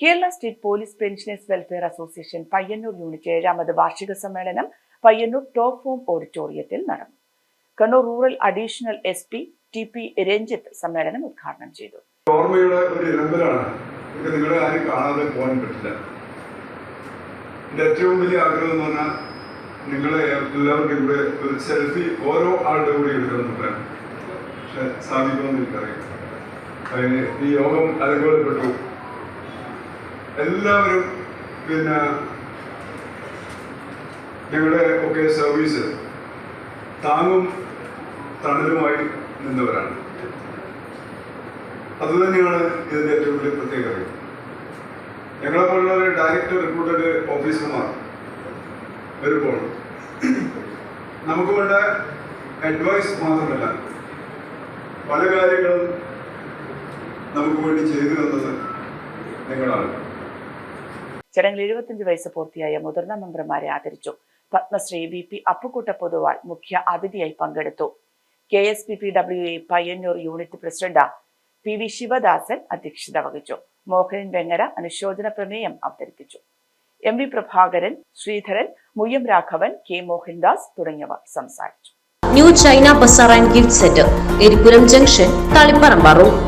Kerala state police pensioners welfare association Payyanur unit ഏഴാമത് വാർഷിക സമ്മേളനം പയ്യന്നൂർ ടോപ്പ് ഫോം ഓഡിറ്റോറിയത്തിൽ നടന്നു. Kannur rural additional S P T P Ranjith സമ്മേളനം ഉദ്ഘാടനം ചെയ്തു. ഓർമ്മയുടെ ഒരു ഇരമ്പലാണ് ഇത് നിങ്ങളെ ആരും കാണാതെ പോകാൻ പറ്റില്ല. എന്റെ ഏറ്റവും വലിയ ആഗ്രഹം എന്ന് പറഞ്ഞാൽ നിങ്ങളെ എല്ലാവർക്കും ഇവിടെ ഒരു സെൽഫി ഓരോ ആളുടെ കൂടി എടുക്കണമെന്നുള്ളതാണ് പക്ഷെ സാധിക്കുമെന്ന് എനിക്കറിയാം. ഈ യോഗം അലങ്കോലപ്പെട്ടു എല്ലാവരും പിന്നെ ഞങ്ങളുടെ ഒക്കെ സർവീസ് താങ്ങും തണലുമായി നിന്നവരാണ്. അതുതന്നെയാണ് ഇതിന്റെ ഏറ്റവും വലിയ പ്രത്യേകത. ഞങ്ങളെ പോലുള്ള ഡയറക്ടർ റിക്രൂട്ടഡ് ഓഫീസർമാർ വരുമ്പോൾ നമുക്ക് വേണ്ട അഡ്വൈസ് മാത്രമല്ല പല കാര്യങ്ങളും നമുക്ക് വേണ്ടി ചെയ്തു തന്നത് നിങ്ങളാണ്. ചടങ്ങിൽ എഴുപത്തിയഞ്ച് വയസ്സ് പൂർത്തിയായ മുതിർന്ന മെമ്പർമാരെ ആദരിച്ചു. പത്മശ്രീ വി പി അപ്പുക്കുട്ട പൊതുവാൾ മുഖ്യ അതിഥിയായി പങ്കെടുത്തു. K S P P W A Payyanur unit president P V Sivadasan അധ്യക്ഷത വഹിച്ചു. മോഹനൻ വെങ്ങര അനുശോചന പ്രമേയം അവതരിപ്പിച്ചു. M V Prabhakaran Sreedharan Muyyam Raghavan K Mohandas തുടങ്ങിയവർ സംസാരിച്ചു. New China bazaar and gift centre Eripuram junction Taliparamba road